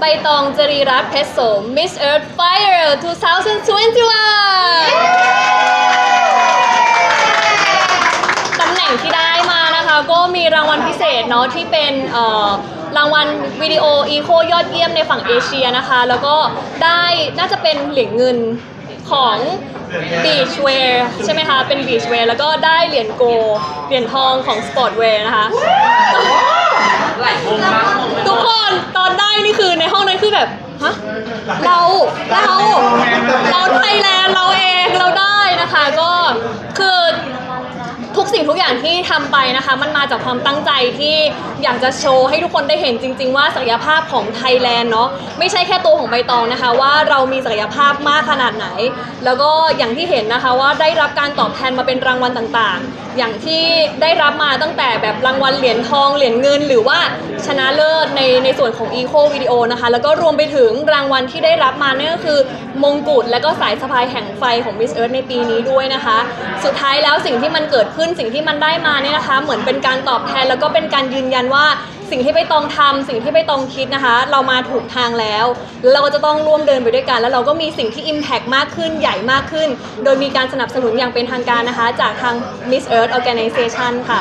ใบตองจรีรัตน์เพชรโสม Miss Earth Fire 2021 ตำแหน่งที่ได้มานะคะ ก็มีรางวัลพิเศษเนาะที่เป็นรางวัลวิดีโออีโคยอดเยี่ยมในฝั่งเอเชียนะคะ แล้วก็ได้น่าจะเป็นเหรียญเงินของ Beach Wear ใช่ไหมคะ เป็น Beach Wear แล้วก็ได้เหรียญโกลเหรียญทองของ Sport Wear นะคะทุก แบบฮะเราเราเราไทยแลนด์เราเองเราได้นะคะ ก็คือ ทุกอย่างที่ทำไปนะคะ มันมาจากความตั้งใจที่อยากจะโชว์ให้ทุกคนได้เห็นจริง ๆ ว่าศักยภาพของไทยแลนด์เนาะไม่ใช่แค่ตัวของใบตองนะคะ ว่าเรามีศักยภาพมากขนาดไหน แล้วก็อย่างที่เห็นนะคะว่าได้รับการตอบแทนมาเป็นรางวัลต่างๆ อย่างที่ได้รับมาตั้งแต่แบบรางวัลเหรียญทองเหรียญเงิน หรือว่าชนะเลิศในในส่วนของ Eco Video นะคะ แล้วก็รวมไปถึงรางวัลที่ได้รับมาเนั่นก็คือมงกุฎและก็สายสะพายแห่งไฟของ Miss Earth ในปีนี้ด้วยนะคะ สุดท้ายแล้วสิ่งที่มันเกิดขึ้นสิ่งที่มันได้มาเนี่ยนะคะ เหมือนเป็นการตอบแทนแล้วก็เป็นการยืนยันว่า สิ่งที่ไปตองทำสิ่งที่ไปตองคิดนะคะ เรามาถูกทางแล้วแล้วเราก็จะต้องร่วมเดินไปด้วยกัน แล้วเราก็มีสิ่งที่ Impact มากขึ้นใหญ่มากขึ้น โดยมีการสนับสนุนอย่างเป็นทางการนะคะ จากทาง Miss Earth Organization ค่ะ